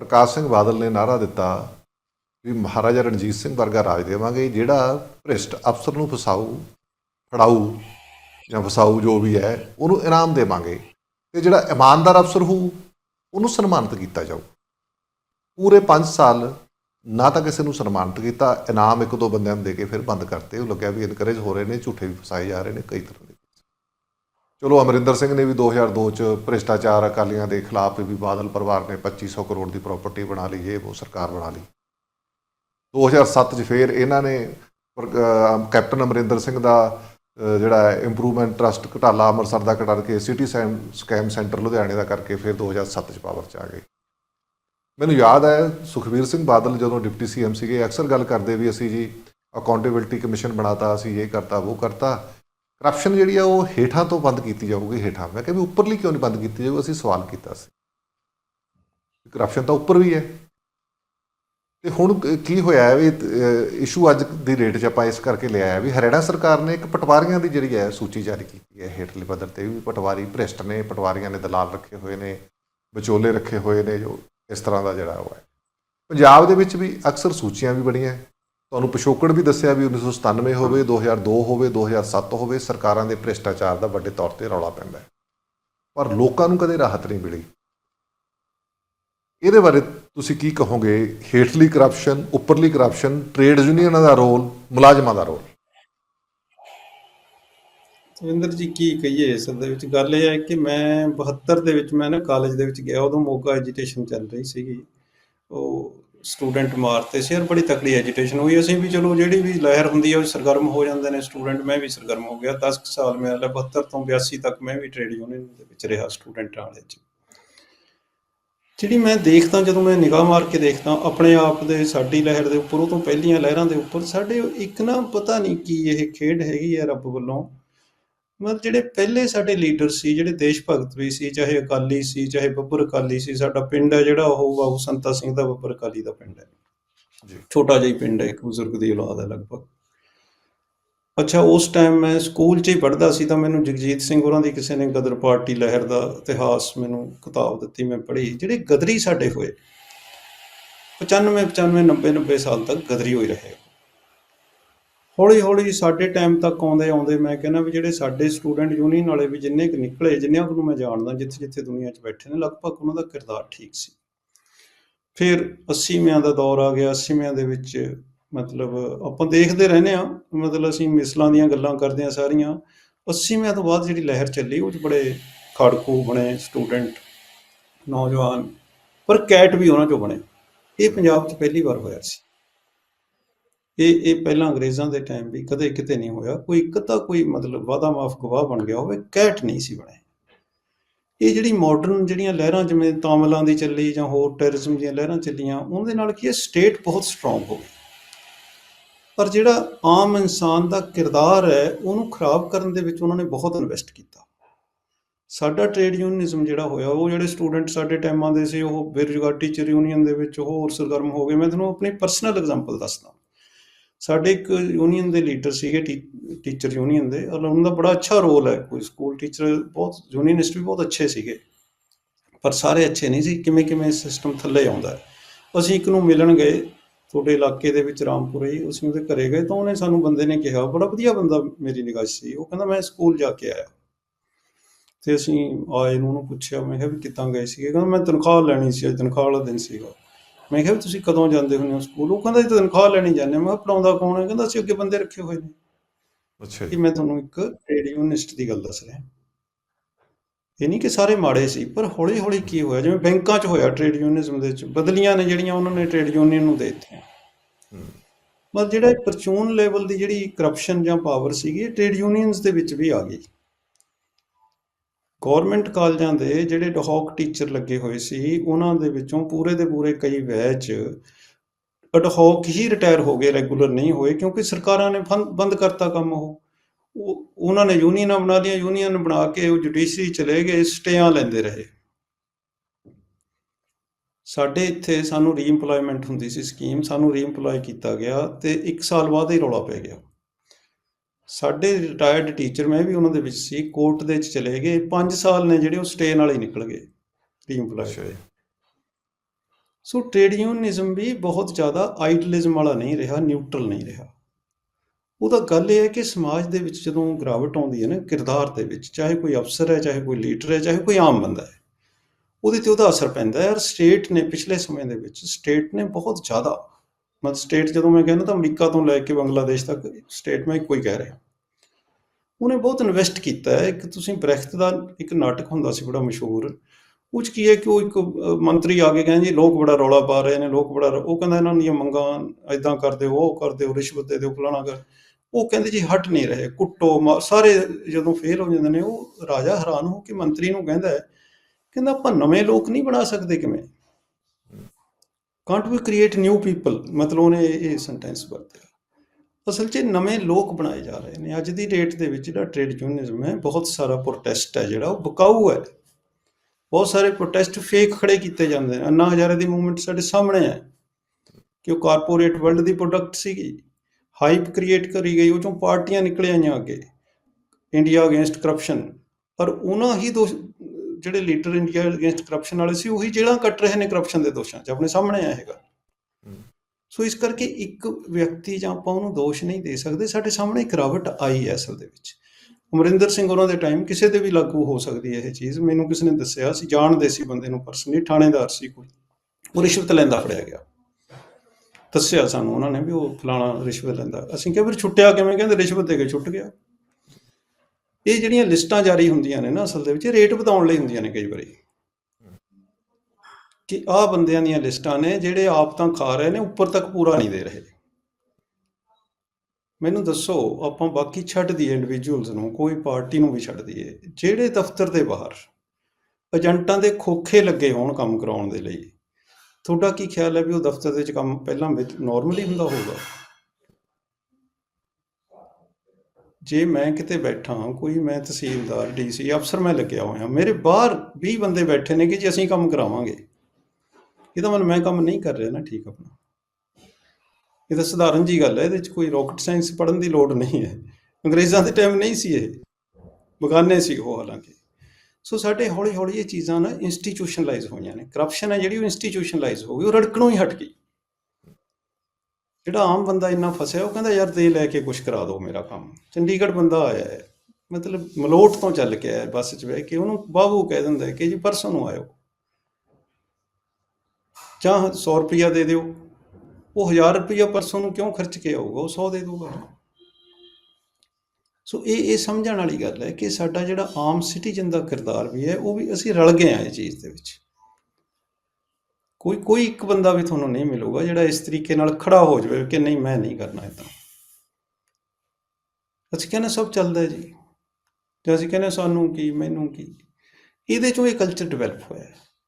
ਪ੍ਰਕਾਸ਼ ਸਿੰਘ ਬਾਦਲ ਨੇ ਨਾਰਾ ਦਿੱਤਾ ਵੀ ਮਹਾਰਾਜਾ ਰਣਜੀਤ ਸਿੰਘ ਵਰਗਾ ਰਾਜ ਦੇਵਾਂਗੇ, ਜਿਹੜਾ ਭ੍ਰਿਸ਼ਟ ਅਫਸਰ ਨੂੰ ਫਸਾਊ, ਫੜਾਊ ਜਾਂ ਫਸਾਊ ਜੋ ਵੀ ਹੈ, ਉਹਨੂੰ ਇਨਾਮ ਦੇਵਾਂਗੇ ਤੇ ਜਿਹੜਾ ਇਮਾਨਦਾਰ ਅਫਸਰ ਹੋਊ, ਉਹਨੂੰ ਸਨਮਾਨਿਤ ਕੀਤਾ ਜਾਊ। ਪੂਰੇ 5 ਸਾਲ ਨਾ ਤਾਂ ਕਿਸੇ ਨੂੰ ਸਨਮਾਨਿਤ ਕੀਤਾ, ਇਨਾਮ ਇੱਕ ਦੋ ਬੰਦਿਆਂ ਨੂੰ ਦੇ ਕੇ ਫਿਰ ਬੰਦ ਕਰਤੇ। ਉਹ ਲੱਗਿਆ ਵੀ ਇਨਕਰੇਜ ਹੋ ਰਹੇ ਨੇ, ਝੂਠੇ ਵੀ ਫਸਾਏ ਜਾ ਰਹੇ ਨੇ, ਕਈ ਤਰ੍ਹਾਂ ਦੇ। ਚਲੋ, ਅਮਰਿੰਦਰ ਸਿੰਘ ਨੇ ਵੀ 2002 ਚ ਭ੍ਰਿਸ਼ਟਾਚਾਰ ਅਕਾਲੀਆਂ ਦੇ ਖਿਲਾਫ ਵੀ ਬਾਦਲ ਪਰਿਵਾਰ ਨੇ 2500 ਕਰੋੜ ਦੀ ਪ੍ਰਾਪਰਟੀ ਬਣਾ ਲਈ, ਇਹ ਉਹ ਸਰਕਾਰ ਬਣਾ ਲਈ। 2007 ਚ ਫਿਰ ਇਹਨਾਂ ਨੇ ਪਰ- ਕੈਪਟਨ ਅਮਰਿੰਦਰ ਸਿੰਘ ਦਾ ਜਿਹੜਾ ਇੰਪਰੂਵਮੈਂਟ ਟਰਸਟ ਘਟਾਲਾ, ਅੰਮ੍ਰਿਤਸਰ ਦਾ ਕਟਾ ਕੇ ਸਿਟੀ ਸਕੈਮ ਸੈਂਟਰ ਲੁਧਿਆਣੇ ਦਾ ਕਰਕੇ ਫਿਰ 2007 ਚ ਪਾਵਰ ਚ ਆ ਗਏ। ਮੈਨੂੰ ਯਾਦ ਹੈ, ਸੁਖਬੀਰ ਸਿੰਘ ਬਾਦਲ ਜਦੋਂ ਡਿਪਟੀ ਸੀਐਮ ਸੀਗੇ, ਅਕਸਰ ਗੱਲ ਕਰਦੇ ਵੀ ਅਸੀਂ ਜੀ ਅਕਾਊਂਟੇਬਿਲਟੀ ਕਮਿਸ਼ਨ ਬਣਾਤਾ, ਅਸੀਂ ਇਹ ਕਰਤਾ, ਉਹ ਕਰਤਾ। ਕਰਪਸ਼ਨ ਜਿਹੜੀ ਆ ਉਹ ਹੇਠਾਂ ਤੋਂ ਬੰਦ ਕੀਤੀ ਜਾਊਗੀ, ਹੇਠਾਂ। ਮੈਂ ਕਿਹਾ ਵੀ ਉੱਪਰਲੀ ਕਿਉਂ ਨਹੀਂ ਬੰਦ ਕੀਤੀ ਜਾਊਗੀ? ਅਸੀਂ ਸਵਾਲ ਕੀਤਾ ਸੀ। ਕਰਪਸ਼ਨ ਤਾਂ ਉੱਪਰ ਵੀ ਹੈ। ਤੇ ਹੁਣ ਕੀ ਹੋਇਆ ਹੈ ਵੀ ਇਸ਼ੂ ਅੱਜ ਦੀ ਰੇਟ 'ਚ ਆਪਾਂ ਇਸ ਕਰਕੇ ਲਿਆ ਹੈ ਵੀ ਹਰਿਆਣਾ ਸਰਕਾਰ ਨੇ ਇੱਕ ਪਟਵਾਰੀਆਂ ਦੀ ਜਿਹੜੀ ਹੈ ਸੂਚੀ ਜਾਰੀ ਕੀਤੀ ਹੈ ਹੇਠਲੇ ਪੱਧਰ ਤੇ ਵੀ ਪਟਵਾਰੀ ਭ੍ਰਿਸ਼ਟ ਨੇ, ਪਟਵਾਰੀਆਂ ਨੇ ਦਲਾਲ ਰੱਖੇ ਹੋਏ ਨੇ, ਵਿਚੋਲੇ ਰੱਖੇ ਹੋਏ ਨੇ, ਜੋ ਇਸ ਤਰ੍ਹਾਂ ਦਾ ਜਿਹੜਾ ਉਹ ਹੈ। ਪੰਜਾਬ ਦੇ ਵਿੱਚ ਵੀ ਅਕਸਰ ਸੂਚੀਆਂ ਵੀ ਬਣੀਆਂ। ਤੁਹਾਨੂੰ ਪਿਛੋਕੜ ਵੀ ਦੱਸਿਆ ਵੀ 1997 ਹੋਵੇ 2002 ਹੋਵੇ 2007 ਹੋਵੇ, ਸਰਕਾਰਾਂ ਦੇ ਭ੍ਰਿਸ਼ਟਾਚਾਰ ਦਾ ਵੱਡੇ ਤੌਰ ਤੇ ਰੌਲਾ ਪੈਂਦਾ ਹੈ। ਪਰ ਲੋਕਾਂ ਨੂੰ ਕਦੇ ਰਾਹਤ ਨਹੀਂ ਮਿਲੀ। ਇਹਦੇ ਬਾਰੇ ਤੁਸੀਂ ਕੀ ਕਹੋਗੇ? ਹੇਠਲੀ ਕਰਪਸ਼ਨ ਉੱਪਰਲੀ ਕਰਪਸ਼ਨ ਟ੍ਰੇਡ ਯੂਨੀਅਨਾਂ ਦਾ ਰੋਲ, ਮੁਲਾਜ਼ਮਾਂ ਦਾ ਰੋਲ? ਤਵਿੰਦਰ ਜੀ, ਕੀ ਕਹੀਏ ਇਸ ਦੇ ਵਿੱਚ? ਗੱਲ ਇਹ ਹੈ ਕਿ ਮੈਂ 72 ਦੇ ਵਿੱਚ ਮੈਂ ਨਾ ਕਾਲਜ ਦੇ ਵਿੱਚ ਗਿਆ, ਉਦੋਂ ਮੋਗਾ ਐਜੀਟੇਸ਼ਨ ਚੱਲ ਰਹੀ ਸੀਗੀ। ਉਹ ਸਟੂਡੈਂਟ ਮਾਰਤੇ ਸੀ ਔਰ ਬੜੀ ਤਕੜੀ ਐਜੀਟੇਸ਼ਨ ਹੋਈ। ਅਸੀਂ ਵੀ ਚਲੋ ਜਿਹੜੀ ਵੀ ਲਹਿਰ ਹੁੰਦੀ ਹੈ ਉਹ ਸਰਗਰਮ ਹੋ ਜਾਂਦੇ ਨੇ ਸਟੂਡੈਂਟ ਮੈਂ ਵੀ ਸਰਗਰਮ ਹੋ ਗਿਆ। 10 ਕੁ ਸਾਲ ਮੈਂ 72 ਤੋਂ 82 ਤੱਕ ਮੈਂ ਵੀ ਟ੍ਰੇਡ ਯੂਨੀਅਨ ਦੇ ਵਿੱਚ ਰਿਹਾ ਸਟੂਡੈਂਟ ਵਾਲੇ ਚ। ਜਿਹੜੀ ਮੈਂ ਦੇਖਦਾ, ਜਦੋਂ ਮੈਂ ਨਿਗਾਹ ਮਾਰ ਕੇ ਦੇਖਦਾ, ਆਪਣੇ ਆਪ ਦੇ, ਸਾਡੀ ਲਹਿਰ ਦੇ ਉੱਪਰ, ਉਹ ਤੋਂ ਪਹਿਲੀਆਂ ਲਹਿਰਾਂ ਦੇ ਉੱਪਰ, ਸਾਡੇ ਇੱਕ ਨਾ ਪਤਾ ਨਹੀਂ ਕੀ ਇਹ ਖੇਡ ਹੈਗੀ ਹੈ ਰੱਬ ਵੱਲੋਂ। ਮਤਲਬ ਜਿਹੜੇ ਪਹਿਲੇ ਸਾਡੇ ਲੀਡਰ ਸੀ ਜਿਹੜੇ ਦੇਸ਼ ਭਗਤ ਵੀ ਸੀ ਚਾਹੇ ਅਕਾਲੀ ਸੀ ਚਾਹੇ ਬੱਬਰ ਅਕਾਲੀ ਸੀ ਸਾਡਾ ਪਿੰਡ ਹੈ ਜਿਹੜਾ ਉਹ ਬਾਬੂ ਸੰਤਾ ਸਿੰਘ ਦਾ ਬੱਬਰ ਅਕਾਲੀ ਦਾ ਪਿੰਡ ਹੈ। ਜੀ। ਛੋਟਾ ਜਿਹਾ ਹੀ ਪਿੰਡ ਹੈ ਇੱਕ ਬਜ਼ੁਰਗ ਦੀ ਔਲਾਦ ਹੈ ਲਗਭਗ। ਅੱਛਾ ਉਸ ਟਾਈਮ ਮੈਂ ਸਕੂਲ 'ਚ ਹੀ ਪੜ੍ਹਦਾ ਸੀ ਤਾਂ ਮੈਨੂੰ ਜਗਜੀਤ ਸਿੰਘ ਹੋਰਾਂ ਦੀ ਕਿਸੇ ਨੇ ਗਦਰ ਪਾਰਟੀ ਲਹਿਰ ਦਾ ਇਤਿਹਾਸ ਮੈਨੂੰ ਕਿਤਾਬ ਦਿੱਤੀ ਮੈਂ ਪੜ੍ਹੀ। ਜਿਹੜੇ ਗਦਰੀ ਸਾਡੇ ਹੋਏ 95 95 90 90 ਸਾਲ ਤੱਕ ਗਦਰੀ ਹੋਈ ਰਹੇ। ਹੌਲੀ ਹੌਲੀ ਸਾਡੇ ਟਾਈਮ ਤੱਕ ਆਉਂਦੇ ਆਉਂਦੇ ਮੈਂ ਕਹਿੰਦਾ ਵੀ ਜਿਹੜੇ ਸਾਡੇ ਸਟੂਡੈਂਟ ਯੂਨੀਅਨ ਵਾਲੇ ਵੀ ਜਿੰਨੇ ਕੁ ਨਿਕਲੇ, ਜਿੰਨਿਆਂ ਨੂੰ ਮੈਂ ਜਾਣਦਾ ਜਿੱਥੇ ਜਿੱਥੇ ਦੁਨੀਆ 'ਚ ਬੈਠੇ ਨੇ, ਲਗਭਗ ਉਹਨਾਂ ਦਾ ਕਿਰਦਾਰ ਠੀਕ ਸੀ। ਫਿਰ 80ਵਿਆਂ ਦਾ ਦੌਰ ਆ ਗਿਆ 80ਵਿਆਂ ਦੇ ਵਿੱਚ ਮਤਲਬ ਆਪਾਂ ਦੇਖਦੇ ਰਹਿੰਦੇ ਆ ਮਤਲਬ ਅਸੀਂ ਮਿਸਲਾਂ ਦੀਆਂ ਗੱਲਾਂ ਕਰਦੇ ਆ ਸਾਰੀਆਂ। 80ਵਿਆਂ ਤੋਂ ਬਾਅਦ ਜਿਹੜੀ ਲਹਿਰ ਚੱਲੀ, ਉਹ 'ਚ ਬੜੇ ਖੜਕੂ ਬਣੇ ਸਟੂਡੈਂਟ ਨੌਜਵਾਨ, ਪਰ ਕੈਟ ਵੀ ਉਹਨਾਂ ਚੋਂ ਬਣੇ। ਇਹ ਪੰਜਾਬ 'ਚ ਪਹਿਲੀ ਵਾਰ ਹੋਇਆ ਸੀ। ਇਹ ਇਹ ਪਹਿਲਾਂ ਅੰਗਰੇਜ਼ਾਂ ਦੇ ਟਾਈਮ ਵੀ ਕਦੇ ਕਿਤੇ ਨਹੀਂ ਹੋਇਆ। ਕੋਈ ਇੱਕ ਕੋਈ ਮਤਲਬ ਵਾਦਾ ਮਾਫ ਗਵਾਹ ਬਣ ਗਿਆ ਹੋਵੇ, ਕੈਟ ਨਹੀਂ ਸੀ ਬਣੇ ਇਹ ਜਿਹੜੀ ਮਾਡਰਨ ਜਿਹੜੀਆਂ ਲਹਿਰਾਂ ਜਿਵੇਂ ਤਾਮਿਲਾਂ ਦੀ ਚੱਲੀ ਜਾਂ ਹੋਰ ਟੈਰਰਿਜ਼ਮ ਦੀਆਂ ਲਹਿਰਾਂ ਚੱਲੀਆਂ, ਉਹਦੇ ਨਾਲ ਕੀ ਹੈ? ਸਟੇਟ ਬਹੁਤ ਸਟਰੋਂਗ ਹੋ ਗਈ। ਪਰ ਜਿਹੜਾ ਆਮ ਇਨਸਾਨ ਦਾ ਕਿਰਦਾਰ ਹੈ, ਉਹਨੂੰ ਖਰਾਬ ਕਰਨ ਦੇ ਵਿੱਚ ਉਹਨਾਂ ਨੇ ਬਹੁਤ ਇਨਵੈਸਟ ਕੀਤਾ। ਸਾਡਾ ਟ੍ਰੇਡ ਯੂਨੀਅਨਿਜ਼ਮ ਜਿਹੜਾ ਹੋਇਆ, ਉਹ ਜਿਹੜੇ ਸਟੂਡੈਂਟ ਸਾਡੇ ਟਾਈਮਾਂ ਦੇ ਸੀ, ਉਹ ਬੇਰੁਜ਼ਗਾਰ ਟੀਚਰ ਯੂਨੀਅਨ ਦੇ ਵਿੱਚ, ਹੋਰ ਸਰਗਰਮ ਹੋ ਗਏ। ਮੈਂ ਤੁਹਾਨੂੰ ਆਪਣੀ ਪਰਸਨਲ ਐਗਜ਼ਾਮਪਲ ਦੱਸਦਾ। ਸਾਡੇ ਇੱਕ ਯੂਨੀਅਨ ਦੇ ਲੀਡਰ ਸੀਗੇ ਟੀਚਰ ਯੂਨੀਅਨ ਦੇ, ਔਰ ਉਹਨਾਂ ਦਾ ਬੜਾ ਅੱਛਾ ਰੋਲ ਹੈ। ਕੋਈ ਸਕੂਲ ਟੀਚਰ ਬਹੁਤ ਯੂਨੀਅਨਿਸਟ ਵੀ ਬਹੁਤ ਅੱਛੇ ਸੀਗੇ। ਪਰ ਸਾਰੇ ਅੱਛੇ ਨਹੀਂ ਸੀ ਕਿਵੇਂ ਕਿਵੇਂ ਸਿਸਟਮ ਥੱਲੇ ਆਉਂਦਾ ਅਸੀਂ ਇੱਕ ਨੂੰ ਮਿਲਣ ਗਏ, ਤੁਹਾਡੇ ਇਲਾਕੇ ਦੇ ਵਿੱਚ ਰਾਮਪੁਰ ਹੀ, ਅਸੀਂ ਉਹਦੇ ਘਰੇ ਗਏ, ਤਾਂ ਉਹਨੇ ਸਾਨੂੰ ਬੰਦੇ ਨੇ ਕਿਹਾ, ਬੜਾ ਵਧੀਆ ਬੰਦਾ ਮੇਰੀ ਨਿਗਾਹ ਸੀ। ਉਹ ਕਹਿੰਦਾ, ਮੈਂ ਸਕੂਲ ਜਾ ਕੇ ਆਇਆ। ਤੇ ਅਸੀਂ ਆਏ ਨੂੰ, ਉਹਨੂੰ ਪੁੱਛਿਆ, ਮੈਂ ਕਿਹਾ ਵੀ ਕਿੱਦਾਂ ਗਏ ਸੀਗੇ? ਕਹਿੰਦਾ, ਮੈਂ ਤਨਖਾਹ ਲੈਣੀ ਸੀ, ਅੱਜ ਤਨਖਾਹ ਵਾਲਾ ਦਿਨ ਸੀਗਾ। ਮੈਂ ਕਿਹਾ ਵੀ ਤੁਸੀਂ ਕਦੋਂ ਜਾਂਦੇ ਹੁੰਦੇ ਹੋ ਸਕੂਲ? ਉਹ ਕਹਿੰਦਾ ਜੀ ਤਨਖਾਹ ਲੈਣੀ ਜਾਂਦੇ। ਮੈਂ ਕਿਹਾ ਪੜਾਉਂਦਾ ਕੌਣ ਹੈ? ਕਹਿੰਦਾ ਅਸੀਂ ਅੱਗੇ ਬੰਦੇ ਰੱਖੇ ਹੋਏ ਨੇ। ਅੱਛਾ ਜੀ। ਮੈਂ ਤੁਹਾਨੂੰ ਇੱਕ ਟ੍ਰੇਡ ਯੂਨੀਅਨਿਸਟ ਦੀ ਗੱਲ ਦੱਸ ਰਿਹਾ। ਇਹ ਨਹੀਂ ਕਿ ਸਾਰੇ ਮਾੜੇ ਸੀ ਪਰ ਹੌਲੀ ਹੌਲੀ ਕੀ ਹੋਇਆ? ਜਿਵੇਂ ਬੈਂਕਾਂ 'ਚ ਹੋਇਆ ਟ੍ਰੇਡ ਯੂਨੀਅਨਿਜ਼ਮ ਦੇ ਵਿੱਚ ਬਦਲੀਆਂ ਨੇ ਜਿਹੜੀਆਂ ਉਹਨਾਂ ਨੇ ਟ੍ਰੇਡ ਯੂਨੀਅਨ ਨੂੰ ਦੇ ਦਿੱਤੀਆਂ। ਮਤਲਬ ਜਿਹੜਾ ਪਰਚੂਨ ਲੈਵਲ ਦੀ ਜਿਹੜੀ ਕਰਪਸ਼ਨ ਜਾਂ ਪਾਵਰ ਸੀਗੀ ਇਹ ਟ੍ਰੇਡ ਯੂਨੀਅਨਸ ਦੇ ਵਿੱਚ ਵੀ ਆ ਗਈ। ਗਵਰਨਮੈਂਟ ਕਾਲਜਾਂ ਦੇ ਜਿਹੜੇ ਡਹੌਕ ਟੀਚਰ ਲੱਗੇ ਹੋਏ ਸੀ, ਉਹਨਾਂ ਦੇ ਵਿੱਚੋਂ ਪੂਰੇ ਦੇ ਪੂਰੇ ਕਈ ਬੈਚ ਅਡਹੌਕ ਹੀ ਰਿਟਾਇਰ ਹੋ ਗਏ ਰੈਗੂਲਰ ਨਹੀਂ ਹੋਏ, ਕਿਉਂਕਿ ਸਰਕਾਰਾਂ ਨੇ ਫੰ- ਬੰਦ ਕਰਤਾ ਕੰਮ ਉਹ। ਉਹਨਾਂ ਨੇ ਯੂਨੀਅਨਾਂ ਬਣਾ ਦੀਆਂ ਯੂਨੀਅਨ ਬਣਾ ਕੇ ਉਹ ਜੁਡੀਸ਼ਰੀ ਚਲੇ ਗਏ ਸਟੇਆਂ ਲੈਂਦੇ ਰਹੇ। ਸਾਡੇ ਇੱਥੇ ਸਾਨੂੰ ਰੀਇੰਪਲੋਇਮੈਂਟ ਹੁੰਦੀ ਸੀ ਸਕੀਮ, ਸਾਨੂੰ ਰੀਇੰਪਲੋਏ ਕੀਤਾ ਗਿਆ ਤੇ 1 ਸਾਲ ਬਾਅਦ ਹੀ ਰੌਲਾ ਪੈ ਗਿਆ। ਸਾਡੇ ਰਿਟਾਇਰਡ ਟੀਚਰ ਮੈਂ ਵੀ ਉਹਨਾਂ ਦੇ ਵਿੱਚ ਸੀ ਕੋਰਟ ਦੇ ਵਿੱਚ ਚਲੇ ਗਏ। 5 ਸਾਲ ਨੇ ਜਿਹੜੇ ਉਹ ਸਟੇ ਨਾਲ ਹੀ ਨਿਕਲ ਗਏ ਰੀਇੰਪਲੋਏ ਅੱਛਾ ਜੀ। ਸੋ ਟ੍ਰੇਡ ਯੂਨੀਅਨਿਜ਼ਮ ਵੀ ਬਹੁਤ ਜ਼ਿਆਦਾ ਆਈਡਲਿਜ਼ਮ ਵਾਲਾ ਨਹੀਂ ਰਿਹਾ ਨਿਊਟਰਲ ਨਹੀਂ ਰਿਹਾ। ਉਹਦਾ ਗੱਲ ਇਹ ਹੈ ਕਿ ਸਮਾਜ ਦੇ ਵਿੱਚ ਜਦੋਂ ਗਿਰਾਵਟ ਆਉਂਦੀ ਹੈ ਨਾ ਕਿਰਦਾਰ ਦੇ ਵਿੱਚ ਚਾਹੇ ਕੋਈ ਅਫਸਰ ਹੈ ਚਾਹੇ ਕੋਈ ਲੀਡਰ ਹੈ ਚਾਹੇ ਕੋਈ ਆਮ ਬੰਦਾ ਹੈ ਉਹਦੇ ਤੇ ਉਹਦਾ ਅਸਰ ਪੈਂਦਾ ਹੈ। ਔਰ ਸਟੇਟ ਨੇ ਪਿਛਲੇ ਸਮੇਂ ਦੇ ਵਿੱਚ ਸਟੇਟ ਨੇ ਬਹੁਤ ਜ਼ਿਆਦਾ ਮਤਲਬ ਸਟੇਟ ਜਦੋਂ ਮੈਂ ਕਹਿੰਦਾ ਤਾਂ ਅਮਰੀਕਾ ਤੋਂ ਲੈ ਕੇ ਬੰਗਲਾਦੇਸ਼ ਤੱਕ ਸਟੇਟ ਮੈਂ ਇੱਕੋ ਹੀ ਕਹਿ ਰਿਹਾ। ਉਹਨੇ ਬਹੁਤ ਇਨਵੈਸਟ ਕੀਤਾ ਹੈ। ਇੱਕ ਤੁਸੀਂ ਬ੍ਰੈਖਤ ਦਾ ਇੱਕ ਨਾਟਕ ਹੁੰਦਾ ਸੀ, ਬੜਾ ਮਸ਼ਹੂਰ। ਉਹ 'ਚ ਕੀ ਹੈ ਕਿ ਉਹ ਇੱਕ ਮੰਤਰੀ ਆ ਕੇ ਕਹਿੰਦੇ ਜੀ, ਲੋਕ ਬੜਾ ਰੌਲਾ ਪਾ ਰਹੇ ਨੇ, ਲੋਕ ਬੜਾ ਰ- ਉਹ ਕਹਿੰਦਾ ਇਹਨਾਂ ਦੀਆਂ ਮੰਗਾਂ ਐਦਾਂ ਕਰਦੇ ਹੋ, ਉਹ ਕਰਦੇ ਹੋ, ਰਿਸ਼ਵਤ ਦੇ ਦਿਓ, ਫਲਾਣਾ ਕਰ। ਉਹ ਕਹਿੰਦੇ ਜੀ ਹਟ ਨਹੀਂ ਰਹੇ, ਕੁੱਟੋ, ਮਾ- ਸਾਰੇ ਜਦੋਂ ਫੇਲ ਹੋ ਜਾਂਦੇ ਨੇ, ਉਹ ਰਾਜਾ ਹੈਰਾਨ ਹੋ ਕੇ ਮੰਤਰੀ ਨੂੰ ਕਹਿੰਦਾ ਕਹਿੰਦਾ, ਆਪਾਂ ਨਵੇਂ ਲੋਕ ਨਹੀਂ ਬਣਾ ਸਕਦੇ ਕਿਵੇਂ? Can't we create new people ਮਤਲਬ ਉਹਨੇ ਇਹ ਸੈਂਟੈਂਸ ਵਰਤਿਆ। ਅਸਲ 'ਚ ਨਵੇਂ ਲੋਕ ਬਣਾਏ ਜਾ ਰਹੇ ਨੇ। ਅੱਜ ਦੀ ਡੇਟ ਦੇ ਵਿੱਚ ਜਿਹੜਾ ਟ੍ਰੇਡ ਯੂਨੀਅਨਿਜ਼ਮ ਹੈ, ਬਹੁਤ ਸਾਰਾ ਪ੍ਰੋਟੈਸਟ ਹੈ ਜਿਹੜਾ, ਉਹ ਬਕਾਊ ਹੈ। ਬਹੁਤ ਸਾਰੇ ਪ੍ਰੋਟੈਸਟ ਫੇਕ ਖੜੇ ਕੀਤੇ ਜਾਂਦੇ ਨੇ। ਅੰਨਾ ਹਜ਼ਾਰੇ ਦੀ ਮੂਵਮੈਂਟ ਸਾਡੇ ਸਾਹਮਣੇ ਹੈ। ਕਿ ਉਹ ਕਾਰਪੋਰੇਟ ਵਰਲਡ ਦੀ ਪ੍ਰੋਡਕਟ ਸੀਗੀ। ਹਾਈਪ ਕ੍ਰੀਏਟ ਕਰੀ ਗਈ, ਉਹ ਚੋਂ ਪਾਰਟੀਆਂ ਨਿਕਲ ਆਈਆਂ ਅੱਗੇ। ਇੰਡੀਆ ਅਗੇਂਸਟ ਕਰਪਸ਼ਨ ਪਰ ਉਹਨਾਂ ਹੀ ਦੋਸ਼ ਜਿਹੜੇ ਲੀਡਰ ਇੰਡੀਆ ਅਗੇਂਸਟ ਕਰਪਸ਼ਨ ਵਾਲੇ ਸੀ ਉਹੀ ਜਿਹੜਾ ਕੱਟ ਰਹੇ ਨੇ ਕਰਪਸ਼ਨ ਦੇ ਦੋਸ਼ਾਂ 'ਚ ਆਪਣੇ ਸਾਹਮਣੇ ਆਇਆ ਹੈਗਾ। ਸੋ ਇਸ ਕਰਕੇ ਇੱਕ ਵਿਅਕਤੀ ਜਾਂ ਆਪਾਂ ਉਹਨੂੰ ਦੋਸ਼ ਨਹੀਂ ਦੇ ਸਕਦੇ ਸਾਡੇ ਸਾਹਮਣੇ ਇੱਕ ਰਾਵਟ ਆਈ ਹੈ ਅਸਲ ਦੇ ਵਿੱਚ। ਅਮਰਿੰਦਰ ਸਿੰਘ ਉਹਨਾਂ ਦੇ ਟਾਈਮ ਕਿਸੇ ਤੇ ਵੀ ਲਾਗੂ ਹੋ ਸਕਦੀ ਹੈ ਇਹ ਚੀਜ਼ ਮੈਨੂੰ ਕਿਸੇ ਨੇ ਦੱਸਿਆ ਸੀ ਜਾਣਦੇ ਸੀ ਬੰਦੇ ਨੂੰ ਪਰਸਨਲੀ ਥਾਣੇਦਾਰ ਸੀ ਕੋਈ ਉਹ ਰਿਸ਼ਵਤ ਲੈਂਦਾ ਫੜਿਆ ਗਿਆ। ਦੱਸਿਆ ਸਾਨੂੰ ਉਹਨਾਂ ਨੇ ਵੀ ਉਹ ਫਲਾਣਾ ਰਿਸ਼ਵਤ ਲੈਂਦਾ। ਅਸੀਂ ਕਿਹਾ ਫਿਰ ਛੁੱਟਿਆ ਕਿਵੇਂ? ਕਹਿੰਦੇ ਰਿਸ਼ਵਤ ਦੇ ਕੇ ਛੁੱਟ ਗਿਆ। ਇਹ ਜਿਹੜੀਆਂ ਲਿਸਟਾਂ ਜਾਰੀ ਹੁੰਦੀਆਂ ਨੇ ਨਾ ਅਸਲ ਦੇ ਵਿੱਚ ਰੇਟ ਵਧਾਉਣ ਲਈ ਹੁੰਦੀਆਂ ਨੇ ਕਈ ਵਾਰੀ। ਕਿ ਆਹ ਬੰਦਿਆਂ ਦੀਆਂ ਲਿਸਟਾਂ ਨੇ ਜਿਹੜੇ ਆਪ ਤਾਂ ਖਾ ਰਹੇ ਨੇ, ਉੱਪਰ ਤੱਕ ਪੂਰਾ ਨਹੀਂ ਦੇ ਰਹੇ। ਮੈਨੂੰ ਦੱਸੋ, ਆਪਾਂ ਬਾਕੀ ਛੱਡ ਦਈਏ ਇੰਡੀਵਿਜੂਅਲਸ ਨੂੰ, ਕੋਈ ਪਾਰਟੀ ਨੂੰ ਵੀ ਛੱਡ ਦਈਏ, ਜਿਹੜੇ ਦਫ਼ਤਰ ਦੇ ਬਾਹਰ ਏਜੰਟਾਂ ਦੇ ਖੋਖੇ ਲੱਗੇ ਹੋਣ ਕੰਮ ਕਰਾਉਣ ਦੇ ਲਈ, ਤੁਹਾਡਾ ਕੀ ਖਿਆਲ ਹੈ ਵੀ ਉਹ ਦਫ਼ਤਰ ਦੇ ਵਿੱਚ ਕੰਮ ਪਹਿਲਾਂ ਵਿੱਚ ਨਾਰਮਲੀ ਹੁੰਦਾ ਹੋਊਗਾ? ਜੇ ਮੈਂ ਕਿਤੇ ਬੈਠਾ ਕੋਈ ਮੈਂ ਤਹਿਸੀਲਦਾਰ, ਡੀਸੀ, ਅਫਸਰ ਮੈਂ ਲੱਗਿਆ ਹੋਇਆ, ਮੇਰੇ ਬਾਹਰ 20 ਬੰਦੇ ਬੈਠੇ ਨੇ ਕਿ ਜੀ ਅਸੀਂ ਕੰਮ ਕਰਾਵਾਂਗੇ। ਇਹਦਾ ਮਤਲਬ ਮੈਂ ਕੰਮ ਨਹੀਂ ਕਰ ਰਿਹਾ ਨਾ, ਠੀਕ ਆਪਣਾ। ਇਹ ਤਾਂ ਸਧਾਰਨ ਜੀ ਗੱਲ ਹੈ, ਇਹਦੇ ਵਿੱਚ ਕੋਈ ਰਾਕਟ ਸਾਇੰਸ ਪੜ੍ਹਨ ਦੀ ਲੋੜ ਨਹੀਂ ਹੈ। ਅੰਗਰੇਜ਼ਾਂ ਦੇ ਟਾਈਮ ਨਹੀਂ ਸੀ ਇਹ। ਬਗਾਨੇ ਸੀ ਉਹ ਹਾਲਾਂਕਿ। ਸੋ ਸਾਡੇ ਹੌਲੀ ਹੌਲੀ ਇਹ ਚੀਜ਼ਾਂ ਨਾ ਇੰਸਟੀਟਿਊਸ਼ਨਲਾਈਜ਼ ਹੋਈਆਂ ਨੇ। ਕਰਪਸ਼ਨ ਹੈ ਜਿਹੜੀ ਉਹ ਇੰਸਟੀਟਿਊਸ਼ਨਲਾਈਜ਼ ਹੋ ਗਈ, ਉਹ ਰੜਕਣੋਂ ਹੀ ਹਟ ਗਈ। ਜਿਹੜਾ ਆਮ ਬੰਦਾ ਇੰਨਾ ਫਸਿਆ, ਉਹ ਕਹਿੰਦਾ, ਯਾਰ ਦੇ ਲੈ ਕੇ ਕੁਝ ਕਰਾ ਦਿਓ ਮੇਰਾ ਕੰਮ। ਚੰਡੀਗੜ੍ਹ ਬੰਦਾ ਆਇਆ ਹੈ। ਮਤਲਬ ਮਲੋਟ ਤੋਂ ਚੱਲ ਕੇ ਆਇਆ ਬੱਸ 'ਚ ਬਹਿ ਕੇ। ਉਹਨੂੰ ਬਾਬੂ ਕਹਿ ਦਿੰਦਾ ਕਿ ਜੀ ਪਰਸੋਂ ਨੂੰ ਆਇਓ। ਜਾਂ 100 ਰੁਪਿਆ ਦੇ ਦਿਓ। ਉਹ 1000 ਰੁਪਿਆ ਪਰਸੋਂ ਨੂੰ ਕਿਉਂ ਖਰਚ ਕੇ ਆਊਗਾ? ਉਹ 100 ਦੇ ਦੂਗਾ ਸੋ ਇਹ ਇਹ ਸਮਝਣ ਵਾਲੀ ਗੱਲ ਹੈ ਕਿ ਸਾਡਾ ਜਿਹੜਾ ਆਮ ਸਿਟੀਜ਼ਨ ਦਾ ਕਿਰਦਾਰ ਵੀ ਹੈ, ਉਹ ਵੀ ਅਸੀਂ ਰਲ ਗਏ ਆ ਇਹ ਚੀਜ਼ ਦੇ ਵਿੱਚ। ਕੋਈ ਕੋਈ ਇੱਕ ਬੰਦਾ ਵੀ ਤੁਹਾਨੂੰ ਨਹੀਂ ਮਿਲੂਗਾ ਜਿਹੜਾ ਇਸ ਤਰੀਕੇ ਨਾਲ ਖੜਾ ਹੋ ਜਾਵੇ ਕਿ ਨਹੀਂ ਮੈਂ ਨਹੀਂ ਕਰਨਾ ਇਦਾਂ। ਅਸੀਂ ਕਹਿੰਦੇ ਸਭ ਚੱਲਦਾ ਜੀ। ਤੇ ਅਸੀਂ ਕਹਿੰਦੇ ਸਾਨੂੰ ਕੀ ਮੈਨੂੰ ਕੀ? ਇਹਦੇ ਚੋਂ ਇਹ ਕਲਚਰ ਡਿਵੈਲਪ ਹੋਇਆ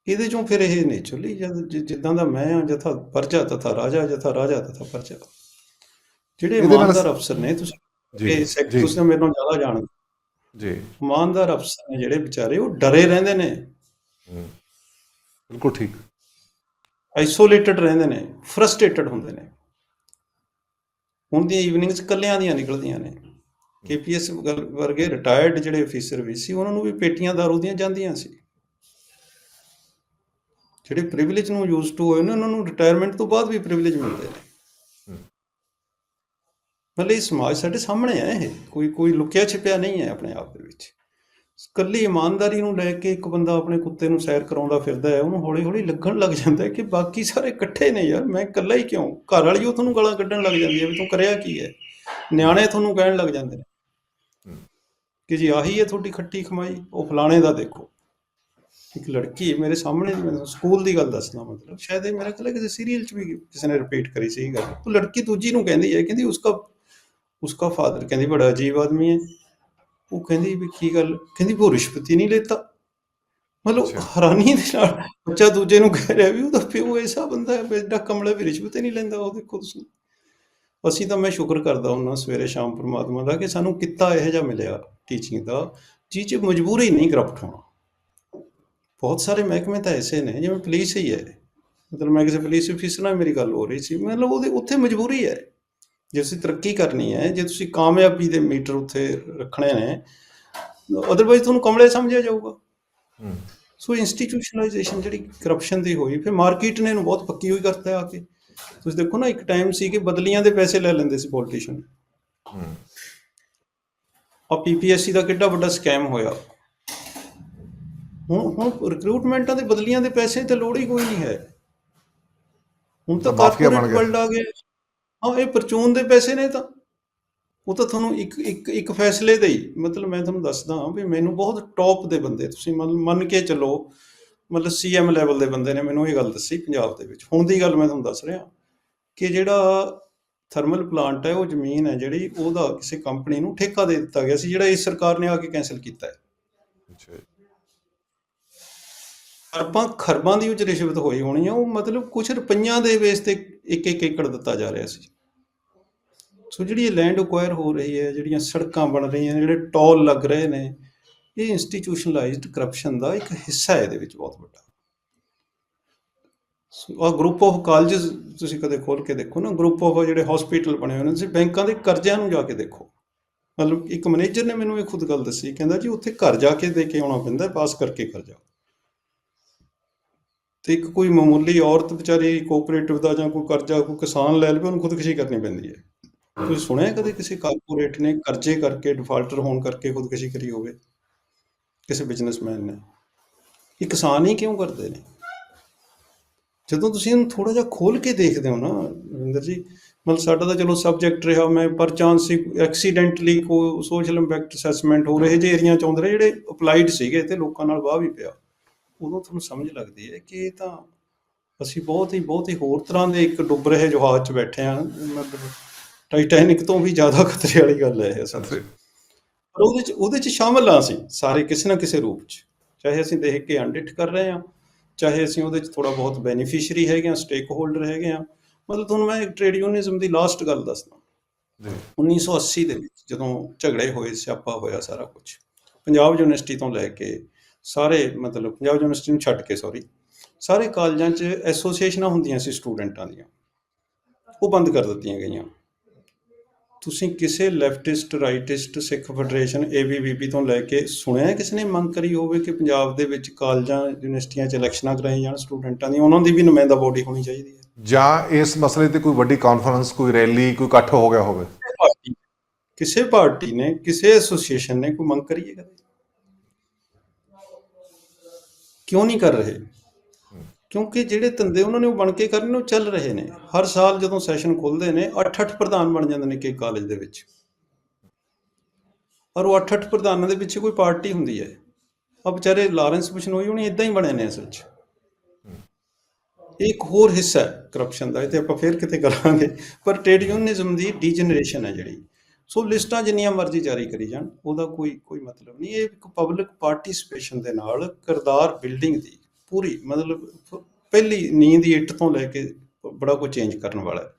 ਇਹਦੇ ਚੋਂ ਫਿਰ ਇਹ ਨੇਚਰਲੀ ਜਦ ਦਾ ਮੈਂ ਹਾਂ ਜਥਾ ਪਰਜਾ ਤਥਾ ਰਾਜਾ ਜਥਾ ਰਾਜਾ ਤਥਾ ਪਰਜਾ। ਜਿਹੜੇ ਇਮਾਨਦਾਰ ਅਫਸਰ ਨੇ ਤੁਸੀਂ ਜੀ ਇਹ ਸੈਕਟਰ ਤੁਸੀਂ ਮੇਰੇ ਨਾਲੋਂ ਜ਼ਿਆਦਾ ਜਾਣਦੇ ਜੀ। ਇਮਾਨਦਾਰ ਅਫਸਰ ਨੇ ਜਿਹੜੇ ਵਿਚਾਰੇ ਉਹ ਡਰੇ ਰਹਿੰਦੇ ਨੇ। ਬਿਲਕੁਲ ਠੀਕ। ਆਈਸੋਲੇਟਡ ਰਹਿੰਦੇ ਨੇ ਫਰਸਟ੍ਰੇਟਡ ਹੁੰਦੇ ਨੇ। ਹੁਣ ਦੀਆਂ ਈਵਨਿੰਗਸ ਕੱਲਿਆਂ ਦੀਆਂ ਨਿਕਲਦੀਆਂ ਨੇ। ਕੇਪੀਐਸ ਵਰਗੇ ਰਿਟਾਇਰਡ ਜਿਹੜੇ ਅਫੀਸਰ ਵੀ ਸੀ ਉਹਨਾਂ ਨੂੰ ਵੀ ਪੇਟੀਆਂ ਦਾਰੂ ਦੀਆਂ ਜਾਂਦੀਆਂ ਸੀ। ਜਿਹੜੇ ਪ੍ਰਿਵਿਲੇਜ ਨੂੰ ਯੂਜ਼ ਟੂ ਹੋਏ ਨੇ ਉਹਨਾਂ ਨੂੰ ਰਿਟਾਇਰਮੈਂਟ ਤੋਂ ਬਾਅਦ ਵੀ ਪ੍ਰਿਵਿਲੇਜ ਮਿਲਦੇ ਨੇ। ਮਤਲਬ ਇਹ ਸਮਾਜ ਸਾਡੇ ਸਾਹਮਣੇ ਹੈ ਇਹ। ਕੋਈ ਕੋਈ ਲੁਕਿਆ ਛਿਪਿਆ ਨਹੀਂ ਹੈ ਆਪਣੇ ਆਪ ਦੇ ਵਿੱਚ। ਕੱਲੀ ਇਮਾਨਦਾਰੀ ਨੂੰ ਲੈ ਕੇ ਇੱਕ ਬੰਦਾ ਆਪਣੇ ਕੁੱਤੇ ਨੂੰ ਸੈਰ ਕਰਾਉਂਦਾ ਫਿਰਦਾ ਹੈ ਉਹਨੂੰ ਹੌਲੀ ਹੌਲੀ ਲੱਗਣ ਲੱਗ ਜਾਂਦਾ ਹੈ ਕਿ ਬਾਕੀ ਸਾਰੇ ਇਕੱਠੇ ਨੇ ਯਾਰ ਮੈਂ ਇਕੱਲਾ ਹੀ ਕਿਉਂ? ਘਰ ਵਾਲੀ ਉਹ ਤੁਹਾਨੂੰ ਗਾਲਾਂ ਕੱਢਣ ਲੱਗ ਜਾਂਦੀ ਹੈ ਵੀ ਤੂੰ ਕਰਿਆ ਕੀ ਹੈ? ਨਿਆਣੇ ਤੁਹਾਨੂੰ ਕਹਿਣ ਲੱਗ ਜਾਂਦੇ ਨੇ ਕਿ ਜੀ ਆਹੀ ਹੈ ਤੁਹਾਡੀ ਖੱਟੀ ਕਮਾਈ ਉਹ ਫਲਾਣੇ ਦਾ ਦੇਖੋ। ਇੱਕ ਲੜਕੀ ਮੇਰੇ ਸਾਹਮਣੇ ਮੈਂ ਸਕੂਲ ਦੀ ਗੱਲ ਦੱਸਣਾ ਮਤਲਬ ਸ਼ਾਇਦ ਇਹ ਮੇਰਾ ਖਿਆਲ ਕਿਸੇ ਸੀਰੀਅਲ 'ਚ ਵੀ ਕਿਸੇ ਨੇ ਰਿਪੀਟ ਕਰੀ ਸੀ ਗੱਲ। ਉਹ ਲੜਕੀ ਦੂਜੀ ਨੂੰ ਕਹਿੰਦੀ ਹੈ ਕਹਿੰਦੀ ਉਸਕਾ ਉਸਕਾ ਫਾਦਰ ਕਹਿੰਦੀ ਬੜਾ ਅਜੀਬ ਆਦਮੀ ਹੈ। ਉਹ ਕਹਿੰਦੀ ਵੀ ਕੀ ਗੱਲ ਕਹਿੰਦੀ ਉਹ ਰਿਸ਼ਵਤ ਹੀ ਨਹੀਂ ਲੈਤਾ। ਮਤਲਬ। ਹੈਰਾਨੀ ਦੇ ਨਾਲ ਬੱਚਾ ਦੂਜੇ ਨੂੰ ਕਹਿ ਰਿਹਾ ਵੀ ਉਹਦਾ ਪਿਓ ਐਸਾ ਬੰਦਾ ਹੈ ਐਡਾ ਕਮਲਾ ਵੀ ਰਿਸ਼ਵਤ ਹੀ ਨਹੀਂ ਲੈਂਦਾ ਉਹ ਦੇਖੋ ਤੁਸੀਂ। ਅਸੀਂ ਤਾਂ ਮੈਂ ਸ਼ੁਕਰ ਕਰਦਾ ਹੁੰਦਾ ਸਵੇਰੇ ਸ਼ਾਮ ਪ੍ਰਮਾਤਮਾ ਦਾ ਕਿ ਸਾਨੂੰ ਕਿੱਤਾ ਇਹੋ ਜਿਹਾ ਮਿਲਿਆ ਟੀਚਿੰਗ ਦਾ ਜਿਹ 'ਚ ਮਜਬੂਰੀ ਨਹੀਂ ਕਰਪਟ ਹੋਣਾ। ਬਹੁਤ ਸਾਰੇ ਮਹਿਕਮੇ ਤਾਂ ਐਸੇ ਨੇ ਜਿਵੇਂ ਪੁਲਿਸ ਹੀ ਹੈ। ਮਤਲਬ ਮੈਂ ਕਿਸੇ ਪੁਲਿਸ ਅਫੀਸਰ ਨਾਲ ਮੇਰੀ ਗੱਲ ਹੋ ਰਹੀ ਸੀ ਮਤਲਬ ਉਹਦੇ ਉੱਥੇ ਮਜਬੂਰੀ ਹੈ। ਜੇ ਤੁਸੀਂ ਤਰੱਕੀ ਕਰਨੀ ਹੈ ਜੇ ਤੁਸੀਂ ਕਾਮਯਾਬੀ ਦੇ ਮੀਟਰ ਉੱਥੇ ਰੱਖਣੇ ਨੇ ਅਦਰਵਾਈਜ਼ ਤੁਹਾਨੂੰ ਕਮਲੇ ਸਮਝਿਆ ਜਾਊਗਾ। ਸੋ ਇੰਸਟੀਟਿਊਸ਼ਨਲਾਈਜੇਸ਼ਨ ਜਿਹੜੀ ਕਰਪਸ਼ਨ ਦੀ ਹੋਈ ਫਿਰ ਮਾਰਕੀਟ ਨੇ ਇਹਨੂੰ ਬਹੁਤ ਪੱਕੀ ਹੋਈ ਕਰਤਾ ਆ ਕੇ। ਤੁਸੀਂ ਦੇਖੋ ਨਾ ਇੱਕ ਟਾਈਮ ਸੀ ਕਿ ਬਦਲੀਆਂ ਦੇ ਪੈਸੇ ਲੈ ਲੈਂਦੇ ਸੀ ਪੋਲੀਟੀਸ਼ੀਅਨ ਆ ਪੀਪੀਐਸਸੀ ਦਾ ਕਿੱਡਾ ਵੱਡਾ ਸਕੈਮ ਹੋਇਆ। ਹੁਣ ਹੁਣ ਰਿਕਰੂਟਮੈਂਟਾਂ ਦੇ ਬਦਲੀਆਂ ਦੇ ਪੈਸੇ ਤੇ ਲੋੜ ਹੀ ਕੋਈ ਨਹੀਂ ਹੈ। ਹੁਣ ਤਾਂ ਕਾਰਪੋਰੇਟ ਗਿਆ। ਵਰਲਡ ਆ ਗਿਆ। ਹਾਂ ਇਹ ਪਰਚੂਨ ਦੇ ਪੈਸੇ ਨੇ ਤਾਂ। ਉਹ ਤਾਂ ਤੁਹਾਨੂੰ ਇੱਕ ਇੱਕ ਇੱਕ ਫੈਸਲੇ ਦੇ ਹੀ। ਮਤਲਬ ਮੈਂ ਤੁਹਾਨੂੰ ਦੱਸਦਾ ਹਾਂ ਵੀ ਮੈਨੂੰ ਬਹੁਤ ਟੌਪ ਦੇ ਬੰਦੇ ਤੁਸੀਂ ਮੰਨ ਮੰਨ ਕੇ ਚੱਲੋ ਮਤਲਬ ਸੀਐਮ ਲੈਵਲ ਦੇ ਬੰਦੇ ਨੇ ਮੈਨੂੰ ਇਹ ਗੱਲ ਦੱਸੀ ਪੰਜਾਬ ਦੇ ਵਿੱਚ। ਹੁਣ ਦੀ ਗੱਲ ਮੈਂ ਤੁਹਾਨੂੰ ਦੱਸ ਰਿਹਾ ਕਿ ਜਿਹੜਾ ਥਰਮਲ ਪਲਾਂਟ ਹੈ ਉਹ ਜ਼ਮੀਨ ਹੈ ਜਿਹੜੀ ਉਹਦਾ ਕਿਸੇ ਕੰਪਨੀ ਨੂੰ ਠੇਕਾ ਦੇ ਦਿੱਤਾ ਗਿਆ ਸੀ ਜਿਹੜਾ ਇਸ ਸਰਕਾਰ ਨੇ ਆ ਕੇ ਕੈਨਸਲ ਕੀਤਾ ਹੈ। ਅੱਛਾ। ਅਰਬਾਂ ਖਰਬਾਂ ਦੀ ਉਹ ਰਿਸ਼ਵਤ ਹੋਈ ਹੋਣੀ ਆ ਉਹ ਮਤਲਬ ਕੁਝ ਰੁਪਈਆਂ ਦੇ ਬੇਸ ਤੇ ਇੱਕ ਇੱਕ ਏਕੜ ਦਿੱਤਾ ਜਾ ਰਿਹਾ ਸੀ। ਸੋ ਜਿਹੜੀ ਇਹ ਲੈਂਡ ਅਕਵਾਇਰ ਹੋ ਰਹੀ ਹੈ, ਜਿਹੜੀਆਂ ਸੜਕਾਂ ਬਣ ਰਹੀਆਂ ਨੇ, ਜਿਹੜੇ ਟੋਲ ਲੱਗ ਰਹੇ ਨੇ, ਇਹ ਇੰਸਟੀਟਿਊਸ਼ਨਲਾਈਜ਼ਡ ਕਰਪਸ਼ਨ ਦਾ ਇੱਕ ਹਿੱਸਾ ਹੈ ਇਹਦੇ ਵਿੱਚ ਬਹੁਤ ਵੱਡਾ। ਸੋ ਆ ਗਰੁੱਪ ਆਫ ਕਾਲਜਸ ਤੁਸੀਂ ਕਦੇ ਖੋਲ ਕੇ ਦੇਖੋ ਨਾ ਗਰੁੱਪ ਆਫ ਜਿਹੜੇ ਹਸਪੀਟਲ ਬਣੇ ਹੋਏ ਨੇ, ਤੁਸੀਂ ਬੈਂਕਾਂ ਦੇ ਕਰਜ਼ਿਆਂ ਨੂੰ ਜਾ ਕੇ ਦੇਖੋ। ਮਤਲਬ ਇੱਕ ਮੈਨੇਜਰ ਨੇ ਮੈਨੂੰ ਇਹ ਖੁਦ ਗੱਲ ਦੱਸੀ, ਕਹਿੰਦਾ ਜੀ ਉੱਥੇ ਘਰ ਜਾ ਕੇ ਦੇ ਕੇ ਆਉਣਾ ਪੈਂਦਾ, ਪਾਸ ਕਰਕੇ ਕਰਜ਼ਾ ਤੇ ਇੱਕ ਕੋਈ ਮਾਮੂਲੀ ਔਰਤ ਵਿਚਾਰੀ ਕੋਆਪਰੇਟਿਵ ਦਾ ਜਾਂ ਕੋਈ ਕਰਜ਼ਾ, ਕੋਈ ਕਿਸਾਨ ਲੈ ਲਵੇ, ਉਹਨੂੰ ਖੁਦਕੁਸ਼ੀ ਕਰਨੀ ਪੈਂਦੀ ਹੈ। ਤੁਸੀਂ ਸੁਣਿਆ ਕਦੇ ਕਿਸੇ ਕਾਰਪੋਰੇਟ ਨੇ ਕਰਜ਼ੇ ਕਰਕੇ ਡਿਫਾਲਟਰ ਹੋਣ ਕਰਕੇ ਖੁਦਕੁਸ਼ੀ ਕਰੀ ਹੋਵੇ? ਕਿਸੇ ਬਿਜ਼ਨਸਮੈਨ ਨੇ। ਇਹ ਕਿਸਾਨ ਹੀ ਕਿਉਂ ਕਰਦੇ ਨੇ? ਜਦੋਂ ਤੁਸੀਂ ਇਹਨੂੰ ਥੋੜਾ ਜਿਹਾ ਖੋਲ ਕੇ ਦੇਖਦੇ ਹੋ ਨਾ, ਰਵਿੰਦਰ ਜੀ, ਮਤਲਬ ਸਾਡਾ ਤਾਂ ਚਲੋ ਸਬਜੈਕਟ ਰਿਹਾ, ਮੈਂ ਪਰ ਚਾਂਸ ਐਕਸੀਡੈਂਟਲੀ ਕੋਈ ਸੋਸ਼ਲ ਇੰਪੈਕਟ ਅਸੈਸਮੈਂਟ ਹੋ ਰਹੇ ਜੇ ਏਰੀਆ ਚ ਆਉਂਦੇ ਰਹੇ, ਜਿਹੜੇ ਅਪਲਾਈਡ ਸੀਗੇ ਤੇ ਲੋਕਾਂ ਨਾਲ ਵਾਹ ਵੀ ਪਿਆ। ਉਦੋਂ ਤੁਹਾਨੂੰ ਸਮਝ ਲੱਗਦੀ ਹੈ ਕਿ ਇਹ ਤਾਂ ਅਸੀਂ ਬਹੁਤ ਹੀ ਬਹੁਤ ਹੀ ਹੋਰ ਤਰ੍ਹਾਂ ਦੇ ਇੱਕ ਡੁੱਬ ਰਹੇ ਜਹਾਜ਼ 'ਚ ਬੈਠੇ ਹਾਂ। ਮਤਲਬ ਟਾਈਟੈਨਿਕ ਤੋਂ ਵੀ ਜ਼ਿਆਦਾ ਖਤਰੇ ਵਾਲੀ ਗੱਲ ਹੈ ਇਹ ਅਸਲ 'ਚ ਅੱਛਾ ਪਰ ਉਹਦੇ 'ਚ ਉਹਦੇ 'ਚ ਸ਼ਾਮਲ ਹਾਂ ਅਸੀਂ ਸਾਰੇ ਕਿਸੇ ਨਾ ਕਿਸੇ ਰੂਪ 'ਚ। ਚਾਹੇ ਅਸੀਂ ਦੇਖ ਕੇ ਅਨਡਿਟ ਕਰ ਰਹੇ ਹਾਂ ਚਾਹੇ ਅਸੀਂ ਉਹਦੇ 'ਚ ਥੋੜਾ ਬਹੁਤ ਬੈਨੀਫੀਸ਼ੀਅਰੀ ਹੈਗੇ ਹਾਂ ਸਟੇਕ ਹੋਲਡਰ ਹੈਗੇ ਹਾਂ। ਮਤਲਬ ਤੁਹਾਨੂੰ ਮੈਂ ਟ੍ਰੇਡ ਯੂਨੀਜ਼ਮ ਦੀ ਲਾਸਟ ਗੱਲ ਦੱਸਦਾ। ਜੀ। 1980 ਦੇ ਵਿੱਚ ਜਦੋਂ ਝਗੜੇ ਹੋਏ ਸਿਆਪਾ ਹੋਇਆ ਸਾਰਾ ਕੁਝ ਪੰਜਾਬ ਯੂਨੀਵਰਸਿਟੀ ਤੋਂ ਲੈ ਕੇ ਸਾਰੇ ਮਤਲਬ ਪੰਜਾਬ ਯੂਨੀਵਰਸਿਟੀ ਨੂੰ ਛੱਡ ਕੇ ਸੌਰੀ ਸਾਰੇ ਕਾਲਜਾਂ 'ਚ ਐਸੋਸੀਏਸ਼ਨਾਂ ਹੁੰਦੀਆਂ ਸੀ ਸਟੂਡੈਂਟਾਂ ਦੀਆਂ। ਉਹ ਬੰਦ ਕਰ ਦਿੱਤੀਆਂ ਗਈਆਂ। ਤੁਸੀਂ ਕਿਸੇ leftist rightist Sikh federation ABVP ਤੋਂ ਲੈ ਕੇ ਸੁਣਿਆ ਹੈ ਕਿਸੇ ਨੇ ਮੰਗ ਕਰੀ ਹੋਵੇ ਕਿ ਪੰਜਾਬ ਦੇ ਵਿੱਚ ਕਾਲਜਾਂ ਯੂਨੀਵਰਸਿਟੀਆਂ 'ਚ ਇਲੈਕਸ਼ਨਾਂ ਕਰਾਈਆਂ ਜਾਣ ਸਟੂਡੈਂਟਾਂ ਦੀਆਂ? ਉਹਨਾਂ ਦੀ ਵੀ ਨੁਮਾਇੰਦਾ ਬੋਡੀ ਹੋਣੀ ਚਾਹੀਦੀ ਹੈ। ਜਾਂ ਇਸ ਮਸਲੇ ਤੇ ਕੋਈ ਵੱਡੀ ਕਾਨਫਰੰਸ ਕੋਈ ਰੈਲੀ ਕੋਈ ਇਕੱਠ ਹੋ ਗਿਆ ਹੋਵੇ? ਕਿਸੇ ਪਾਰਟੀ ਕਿਸੇ ਪਾਰਟੀ ਨੇ ਕਿਸੇ ਐਸੋਸੀਏਸ਼ਨ ਨੇ ਕੋਈ ਮੰਗ ਕਰੀ ਹੈ ਕਦੇ? ਕਿਉਂ ਨਹੀਂ ਕਰ ਰਹੇ? ਕਿਉਂਕਿ ਜਿਹੜੇ ਧੰਦੇ ਉਹਨਾਂ ਨੇ ਉਹ ਬਣ ਕੇ ਕਰਨੇ, ਉਹ ਚੱਲ ਰਹੇ ਨੇ। ਹਰ ਸਾਲ ਜਦੋਂ ਸੈਸ਼ਨ ਖੁੱਲਦੇ ਨੇ 8-8 ਪ੍ਰਧਾਨ ਬਣ ਜਾਂਦੇ ਨੇ ਕਿ ਕਾਲਜ ਦੇ ਵਿੱਚ। ਔਰ ਉਹ 8-8 ਪ੍ਰਧਾਨਾਂ ਦੇ ਪਿੱਛੇ ਕੋਈ ਪਾਰਟੀ ਹੁੰਦੀ ਹੈ। ਆ ਵਿਚਾਰੇ ਲਾਰੈਂਸ ਬਿਸ਼ਨੋਈ ਹੁਣੀ ਇਦਾਂ ਹੀ ਬਣੇ ਨੇ ਅਸਲ 'ਚ। ਇਹ ਇੱਕ ਹੋਰ ਹਿੱਸਾ ਹੈ ਕਰਪਸ਼ਨ ਦਾ, ਇਹ ਤੇ ਆਪਾਂ ਫੇਰ ਕਿਤੇ ਕਰਾਂਗੇ। ਪਰ ਟ੍ਰੇਡ ਯੂਨੀਜ਼ਮ ਦੀ ਡੀਜਨਰੇਸ਼ਨ ਹੈ ਜਿਹੜੀ। ਸੋ ਲਿਸਟਾਂ ਜਿੰਨੀਆਂ ਮਰਜ਼ੀ ਜਾਰੀ ਕਰੀ ਜਾਣ, ਉਹਦਾ ਕੋਈ ਕੋਈ ਮਤਲਬ ਨਹੀਂ। ਇਹ ਇੱਕ ਪਬਲਿਕ ਪਾਰਟਿਸਿਪੇਸ਼ਨ ਦੇ ਨਾਲ ਕਿਰਦਾਰ ਬਿਲਡਿੰਗ ਦੀ ਪੂਰੀ ਮਤਲਬ ਪਹਿਲੀ ਨੀਂਦ ਦੀ ਇੱਟ ਤੋਂ ਲੈ ਕੇ ਬੜਾ ਕੁਝ ਚੇਂਜ ਕਰਨ ਵਾਲਾ ਹੈ।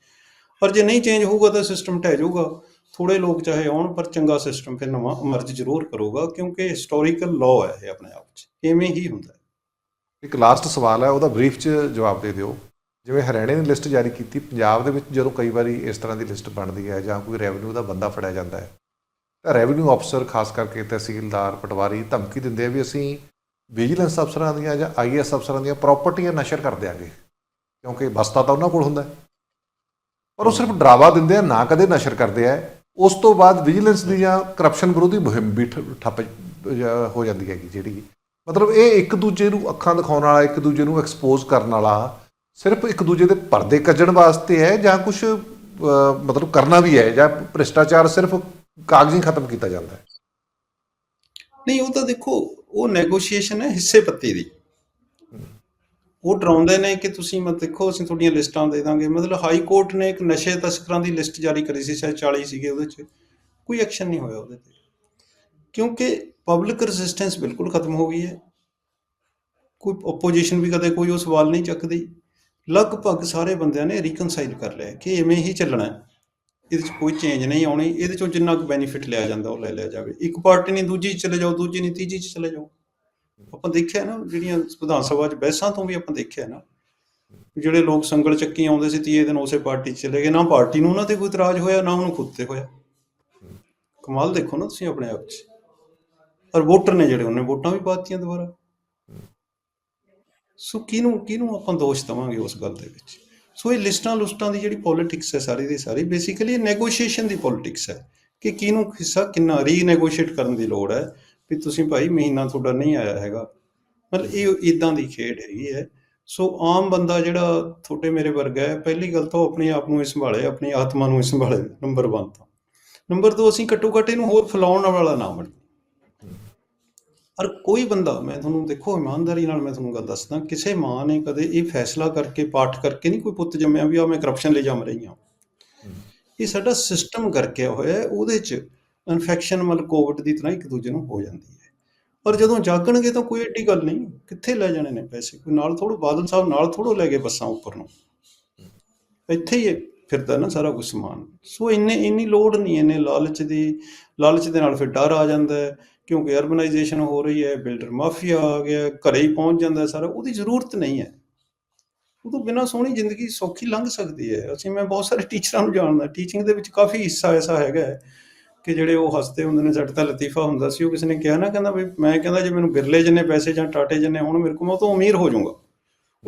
ਪਰ ਜੇ ਨਹੀਂ ਚੇਂਜ ਹੋਊਗਾ ਤਾਂ ਸਿਸਟਮ ਢਹਿ ਜਾਊਗਾ। ਥੋੜੇ ਲੋਕ ਚਾਹੇ ਆਉਣ ਪਰ ਚੰਗਾ ਸਿਸਟਮ ਫਿਰ ਨਵਾਂ ਇਮਰਜ ਜ਼ਰੂਰ ਕਰੂਗਾ ਕਿਉਂਕਿ ਹਿਸਟੋਰੀਕਲ ਲਾਅ ਹੈ ਇਹ ਆਪਣੇ ਆਪ 'ਚ। ਇਵੇਂ ਹੀ ਹੁੰਦਾ ਇੱਕ ਲਾਸਟ ਸਵਾਲ ਹੈ, ਉਹਦਾ ਬਰੀਫ 'ਚ ਜਵਾਬ ਦੇ ਦਿਓ। ਜਿਵੇਂ ਹਰਿਆਣੇ ਨੇ ਲਿਸਟ ਜਾਰੀ ਕੀਤੀ, ਪੰਜਾਬ ਦੇ ਵਿੱਚ ਜਦੋਂ ਕਈ ਵਾਰੀ ਇਸ ਤਰ੍ਹਾਂ ਦੀ ਲਿਸਟ ਬਣਦੀ ਹੈ ਜਾਂ ਕੋਈ ਰੈਵਨਿਊ ਦਾ ਬੰਦਾ ਫੜਿਆ ਜਾਂਦਾ ਹੈ, ਤਾਂ ਰੈਵਨਿਊ ਅਫਸਰ ਖਾਸ ਕਰਕੇ ਤਹਿਸੀਲਦਾਰ, ਪਟਵਾਰੀ ਧਮਕੀ ਦਿੰਦੇ ਆ ਵੀ ਅਸੀਂ ਵਿਜੀਲੈਂਸ ਅਫਸਰਾਂ ਦੀਆਂ ਜਾਂ ਆਈਐਸ ਅਫਸਰਾਂ ਦੀਆਂ ਪ੍ਰਾਪਰਟੀਆਂ ਨਸ਼ਰ ਕਰ ਦਿਆਂਗੇ ਕਿਉਂਕਿ ਬਸਤਾ ਤਾਂ ਉਹਨਾਂ ਕੋਲ ਹੁੰਦਾ ਪਰ ਉਹ ਸਿਰਫ ਡਰਾਵਾ ਦਿੰਦੇ ਆ, ਨਾ ਕਦੇ ਨਸ਼ਰ ਕਰਦੇ ਆ। ਉਸ ਤੋਂ ਬਾਅਦ ਵਿਜੀਲੈਂਸ ਦੀ ਜਾਂ ਕਰਪਸ਼ਨ ਵਿਰੋਧੀ ਮੁਹਿੰਮ ਵੀ ਠ- ਠੱਪ ਹੋ ਜਾਂਦੀ ਹੈਗੀ ਜਿਹੜੀ ਮਤਲਬ ਇਹ ਇੱਕ ਦੂਜੇ ਨੂੰ ਅੱਖਾਂ ਦਿਖਾਉਣ ਵਾਲਾ, ਇੱਕ ਦੂਜੇ ਨੂੰ ਐਕਸਪੋਜ਼ ਕਰਨ ਵਾਲਾ, ਸਿਰਫ ਇੱਕ ਦੂਜੇ ਦੇ ਪਰਦੇ ਕੱਜਣ ਵਾਸਤੇ ਹੈ ਜਾਂ ਕੁਝ ਮਤਲਬ ਕਰਨਾ ਵੀ ਹੈ ਜਾਂ ਭ੍ਰਿਸ਼ਟਾਚਾਰ ਸਿਰਫ ਕਾਗਜ਼ੀ ਖਤਮ ਕੀਤਾ ਜਾਂਦਾ ਹੈ। ਨਹੀਂ, ਉਹ ਤਾਂ ਦੇਖੋ, ਉਹ ਨੈਗੋਸ਼ੀਏਸ਼ਨ ਹੈ ਹਿੱਸੇ ਪੱਤੇ ਦੀ। ਉਹ ਡਰਾਉਂਦੇ ਨੇ ਕਿ ਤੁਸੀਂ ਮਤ ਦੇਖੋ, ਅਸੀਂ ਤੁਹਾਡੀਆਂ ਲਿਸਟਾਂ ਦੇ ਦਾਂਗੇ। ਮਤਲਬ ਹਾਈ ਕੋਰਟ ਨੇ ਇੱਕ ਨਸ਼ੇ ਤਸਕਰਾਂ ਦੀ ਲਿਸਟ ਜਾਰੀ ਕਰੀ ਸੀ, ਸ਼ਾਇਦ 40 ਸੀਗੇ ਉਹਦੇ 'ਚ। ਕੋਈ ਐਕਸ਼ਨ ਨਹੀਂ ਹੋਇਆ ਉਹਦੇ ਤੇ। ਕਿਉਂਕਿ ਪਬਲਿਕ ਰੈਜ਼ਿਸਟੈਂਸ ਬਿਲਕੁਲ ਖਤਮ ਹੋ ਗਈ ਹੈ। ਕੋਈ ਆਪੋਜੀਸ਼ਨ ਵੀ ਕਦੇ ਕੋਈ ਉਹ ਸਵਾਲ ਨਹੀਂ ਚੱਕਦੀ। ਲਗਭਗ ਸਾਰੇ ਬੰਦਿਆਂ ਨੇ ਰੀਕਨਸਾਈਲ ਕਰ ਲਿਆ ਕਿ ਐਵੇਂ ਹੀ ਚੱਲਣਾ ਹੈ। ਇਹਦੇ 'ਚ ਕੋਈ ਚੇਂਜ ਨਹੀਂ ਆਉਣੀ, ਇਹਦੇ 'ਚੋਂ ਜਿੰਨਾ ਕੁ ਬੈਨੀਫਿਟ ਲਿਆ ਜਾਂਦਾ ਉਹ ਲੈ ਲਿਆ ਜਾਵੇ। ਇੱਕ ਪਾਰਟੀ ਨਹੀਂ, ਦੂਜੀ 'ਚ ਚਲੇ ਜਾਓ, ਦੂਜੀ ਨਹੀਂ, ਤੀਜੀ 'ਚ ਚਲੇ ਜਾਓ। ਆਪਾਂ ਦੇਖਿਆ ਨਾ, ਜਿਹੜੀਆਂ ਵਿਧਾਨ ਸਭਾ 'ਚ ਬਹਿਸਾਂ ਤੋਂ ਵੀ ਆਪਾਂ ਦੇਖਿਆ ਨਾ, ਜਿਹੜੇ ਲੋਕ ਸੰਗਲ ਚੱਕੀ ਆਉਂਦੇ ਸੀ, ਤੀਏ ਦਿਨ ਉਸੇ ਪਾਰਟੀ 'ਚ ਚਲੇ ਗਏ, ਨਾ ਪਾਰਟੀ ਨੂੰ ਉਹਨਾਂ ਤੇ ਕੋਈ ਇਤਰਾਜ਼ ਹੋਇਆ, ਨਾ ਉਹਨੂੰ ਖੁਦ ਤੇ ਹੋਇਆ। ਕਮਾਲ ਦੇਖੋ ਨਾ ਤੁਸੀਂ ਆਪਣੇ ਆਪ 'ਚ। ਔਰ ਵੋਟਰ ਨੇ ਜਿਹੜੇ, ਉਹਨੇ ਵੋਟਾਂ ਵੀ ਪਾਤੀਆਂ ਦੁਬਾਰਾ। ਸੋ ਕਿਹਨੂੰ ਕਿਹਨੂੰ ਆਪਾਂ ਦੋਸ਼ ਦਵਾਂਗੇ ਉਸ ਗੱਲ ਦੇ ਵਿੱਚ? ਸੋ ਇਹ ਲਿਸਟਾਂ ਲੁਸਟਾਂ ਦੀ ਜਿਹੜੀ ਪੋਲਿਟਿਕਸ ਹੈ, ਸਾਰੀ ਦੀ ਸਾਰੀ ਬੇਸਿਕਲੀ ਨੈਗੋਸ਼ੀਏਸ਼ਨ ਦੀ ਪੋਲਿਟਿਕਸ ਹੈ ਕਿ ਕਿਹਨੂੰ ਹਿੱਸਾ ਕਿੰਨਾ ਰੀਨੈਗੋਸ਼ੀਏਟ ਕਰਨ ਦੀ ਲੋੜ ਹੈ ਵੀ ਤੁਸੀਂ ਭਾਈ ਮਹੀਨਾ ਤੁਹਾਡਾ ਨਹੀਂ ਆਇਆ ਹੈਗਾ। ਮਤਲਬ ਇਹ ਇਦਾਂ ਦੀ ਖੇਡ ਹੈਗੀ ਹੈ। ਸੋ ਆਮ ਬੰਦਾ ਜਿਹੜਾ ਤੁਹਾਡੇ ਮੇਰੇ ਵਰਗਾ ਹੈ, ਪਹਿਲੀ ਗੱਲ ਤਾਂ ਆਪਣੇ ਆਪ ਨੂੰ ਹੀ ਸੰਭਾਲੇ, ਆਪਣੀ ਆਤਮਾ ਨੂੰ ਹੀ ਸੰਭਾਲੇ ਨੰਬਰ 1 ਤਾਂ। ਨੰਬਰ 2 ਅਸੀਂ ਘੱਟੋ ਘੱਟ ਇਹਨੂੰ ਹੋਰ ਫੈਲਾਉਣ ਵਾਲਾ ਨਾ ਬਣੀ ਔਰ ਕੋਈ ਬੰਦਾ, ਮੈਂ ਤੁਹਾਨੂੰ ਦੇਖੋ ਇਮਾਨਦਾਰੀ ਨਾਲ ਮੈਂ ਤੁਹਾਨੂੰ ਗੱਲ ਦੱਸਦਾ, ਕਿਸੇ ਮਾਂ ਨੇ ਕਦੇ ਇਹ ਫੈਸਲਾ ਕਰਕੇ, ਪਾਠ ਕਰਕੇ ਨਹੀਂ ਕੋਈ ਪੁੱਤ ਜੰਮਿਆ ਵੀ ਆ ਮੈਂ ਕਰਪਸ਼ਨ ਲਈ ਜੰਮ ਰਹੀ ਹਾਂ। ਇਹ ਸਾਡਾ ਸਿਸਟਮ ਕਰਕੇ ਹੋਇਆ, ਉਹਦੇ ਚ ਇਨਫੈਕਸ਼ਨ ਮਤਲਬ ਕੋਵਿਡ ਦੀ ਤਰ੍ਹਾਂ ਇੱਕ ਦੂਜੇ ਨੂੰ ਹੋ ਜਾਂਦੀ ਹੈ। ਔਰ ਜਦੋਂ ਜਾਗਣਗੇ ਤਾਂ ਕੋਈ ਏਡੀ ਗੱਲ ਨਹੀਂ, ਕਿੱਥੇ ਲੈ ਜਾਣੇ ਨੇ ਪੈਸੇ? ਕੋਈ ਨਾਲ ਥੋੜੋ ਬਾਦਲ ਸਾਹਿਬ ਨਾਲ ਥੋੜੋ ਲੈ ਗਏ ਬੱਸਾਂ ਉੱਪਰ ਨੂੰ। ਇੱਥੇ ਹੀ ਫਿਰਦਾ ਨਾ ਸਾਰਾ ਕੁਝ ਸਮਾਨ। ਸੋ ਇੰਨੇ, ਇੰਨੀ ਲੋੜ ਨਹੀਂ, ਇੰਨੇ ਲਾਲਚ ਦੀ, ਲਾਲਚ ਦੇ ਨਾਲ ਫਿਰ ਡਰ ਆ ਜਾਂਦਾ ਹੈ। ਕਿਉਂਕਿ ਅਰਬਨਾਈਜੇਸ਼ਨ ਹੋ ਰਹੀ ਹੈ ਬਿਲਡਰ ਮਾਫੀਆ ਆ ਗਿਆ, ਘਰੇ ਹੀ ਪਹੁੰਚ ਜਾਂਦਾ ਸਾਰਾ, ਉਹਦੀ ਜ਼ਰੂਰਤ ਨਹੀਂ ਹੈ। ਉਹ ਤੋਂ ਬਿਨਾਂ ਸੋਹਣੀ ਜ਼ਿੰਦਗੀ ਸੌਖੀ ਲੰਘ ਸਕਦੀ ਹੈ। ਅਸੀਂ, ਮੈਂ ਬਹੁਤ ਸਾਰੇ ਟੀਚਰਾਂ ਨੂੰ ਜਾਣਦਾ ਟੀਚਿੰਗ ਦੇ ਵਿੱਚ ਕਾਫੀ ਹਿੱਸਾ ਐਸਾ ਹੈਗਾ ਹੈ ਕਿ ਜਿਹੜੇ ਉਹ ਹੱਸਦੇ ਹੁੰਦੇ ਨੇ, ਸਾਡੇ ਤਾਂ ਲਤੀਫਾ ਹੁੰਦਾ ਸੀ, ਉਹ ਕਿਸੇ ਨੇ ਕਿਹਾ ਨਾ, ਕਹਿੰਦਾ ਵੀ, ਮੈਂ ਕਹਿੰਦਾ ਜੇ ਮੈਨੂੰ ਬਿਰਲੇ ਜਿੰਨੇ ਪੈਸੇ ਜਾਂ ਟਾਟੇ ਜਿੰਨੇ ਹੋਣ, ਮੇਰੇ ਕੋਲ ਮੈਂ ਉਹ ਤੋਂ ਅਮੀਰ ਹੋ ਜਾਊਂਗਾ।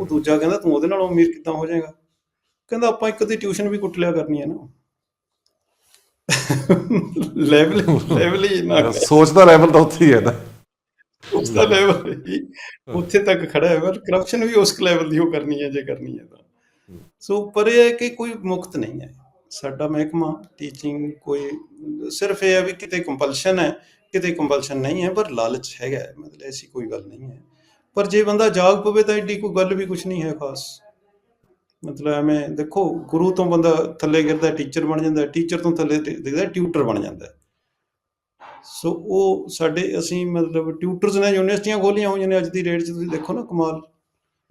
ਉਹ ਦੂਜਾ ਕਹਿੰਦਾ, ਤੂੰ ਉਹਦੇ ਨਾਲੋਂ ਅਮੀਰ ਕਿੱਦਾਂ ਹੋ ਜਾਏਗਾ? ਕਹਿੰਦਾ ਆਪਾਂ ਇੱਕ ਦੀ ਟਿਊਸ਼ਨ ਵੀ ਕੁੱਟ ਲਿਆ ਕਰਨੀ ਹੈ ਨਾ। ਲੈਵਲ ਲੈਵਲ ਹੀ ਨਾ ਸੋਚ ਦਾ ਲੈਵਲ ਤਾਂ ਉੱਥੇ ਹੀ ਹੈ ਨਾ ਉਸ ਦਾ ਲੈਵਲ ਹੀ ਉੱਥੇ ਤੱਕ ਖੜਾ ਹੈ ਪਰ ਕਰਪਸ਼ਨ ਵੀ ਉਸ ਲੈਵਲ ਦੀ ਉਹ ਕਰਨੀ ਹੈ ਜੇ ਕਰਨੀ ਹੈ ਤਾਂ ਸੋ ਪਰ ਇਹ ਹੈ ਕਿ ਕੋਈ ਮੁਕਤ ਨਹੀਂ ਹੈ। ਸਾਡਾ ਮਹਿਕਮਾ ਟੀਚਿੰਗ ਕੋਈ ਸਿਰਫ ਇਹ ਹੈ ਵੀ ਕਿਤੇ ਕੰਪਲਸ਼ਨ ਹੈ ਕਿਤੇ ਕੰਪਲਸ਼ਨ ਨਹੀਂ ਹੈ ਪਰ ਲਾਲਚ ਹੈਗਾ ਮਤਲਬ ਐਸੀ ਕੋਈ ਗੱਲ ਨਹੀਂ ਹੈ। ਪਰ ਜੇ ਬੰਦਾ ਜਾਗ ਪਵੇ ਤਾਂ ਏਡੀ ਕੋਈ ਗੱਲ ਵੀ ਕੁਝ ਨਹੀਂ ਹੈ ਖਾਸ। ਮਤਲਬ ਐਵੇਂ ਦੇਖੋ ਗੁਰੂ ਤੋਂ ਬੰਦਾ ਥੱਲੇ ਗਿਰਦਾ ਟੀਚਰ ਬਣ ਜਾਂਦਾ ਟੀਚਰ ਤੋਂ ਥੱਲੇ ਦਿਖਦਾ ਟਿਊਟਰ ਬਣ ਜਾਂਦਾ। ਸੋ ਉਹ ਸਾਡੇ ਅਸੀਂ ਮਤਲਬ ਟਿਊਟਰਸ ਨੇ ਯੂਨੀਵਰਸਿਟੀਆਂ ਖੋਲੀਆਂ ਹੋਈਆਂ ਨੇ ਅੱਜ ਦੀ ਡੇਟ 'ਚ ਤੁਸੀਂ ਦੇਖੋ ਨਾ ਕਮਾਲ।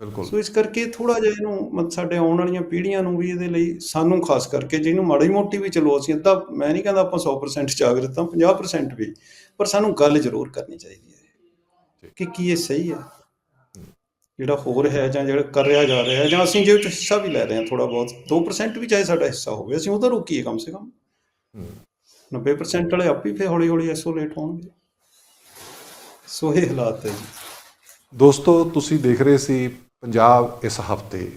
ਬਿਲਕੁਲ। ਸੋ ਇਸ ਕਰਕੇ ਥੋੜਾ ਜਿਹਾ ਇਹਨੂੰ ਮਤ ਸਾਡੇ ਆਉਣ ਵਾਲੀਆਂ ਪੀੜ੍ਹੀਆਂ ਨੂੰ ਵੀ ਇਹਦੇ ਲਈ ਸਾਨੂੰ ਖਾਸ ਕਰਕੇ ਜਿਹਨੂੰ ਮਾੜੀ ਮੋਟੀ ਵੀ ਚਲੋ ਅਸੀਂ ਅੱਧਾ ਮੈਂ ਨਹੀਂ ਕਹਿੰਦਾ ਆਪਾਂ 100% ਜਾਗਰਤ ਹਾਂ 50% ਵੀ ਪਰ ਸਾਨੂੰ ਗੱਲ ਜ਼ਰੂਰ ਕਰਨੀ ਚਾਹੀਦੀ ਹੈ ਕਿ ਕੀ ਇਹ ਸਹੀ ਹੈ। ਜਿਹੜਾ ਹੋ ਰਿਹਾ ਹੈ ਜਾਂ ਜਿਹੜਾ ਕਰ ਰਿਹਾ ਜਾ ਰਿਹਾ ਹੈ ਜਾਂ ਅਸੀਂ ਜੇ ਉਹ 'ਚ ਹਿੱਸਾ ਵੀ ਲੈ ਰਹੇ ਹਾਂ ਥੋੜਾ ਬਹੁਤ 2% ਵੀ ਚਾਹੇ ਸਾਡਾ ਹਿੱਸਾ ਹੋਵੇ ਅਸੀਂ ਉਹਦਾ ਰੋਕੀਏ ਕਮ ਸੇ ਕਮ। ਹੂੰ। 90% ਵਾਲੇ ਆਪ ਹੀ ਫੇ ਹੌਲੀ ਹੌਲੀ ਐਸੋਲੇਟ ਹੋਣਗੇ। ਸੋ ਇਹ ਹਾਲਾਤ ਹੈ ਜੀ। ਦੋਸਤੋ ਤੁਸੀਂ ਦੇਖ ਰਹੇ ਸੀ ਪੰਜਾਬ ਇਸ ਹਫ਼ਤੇ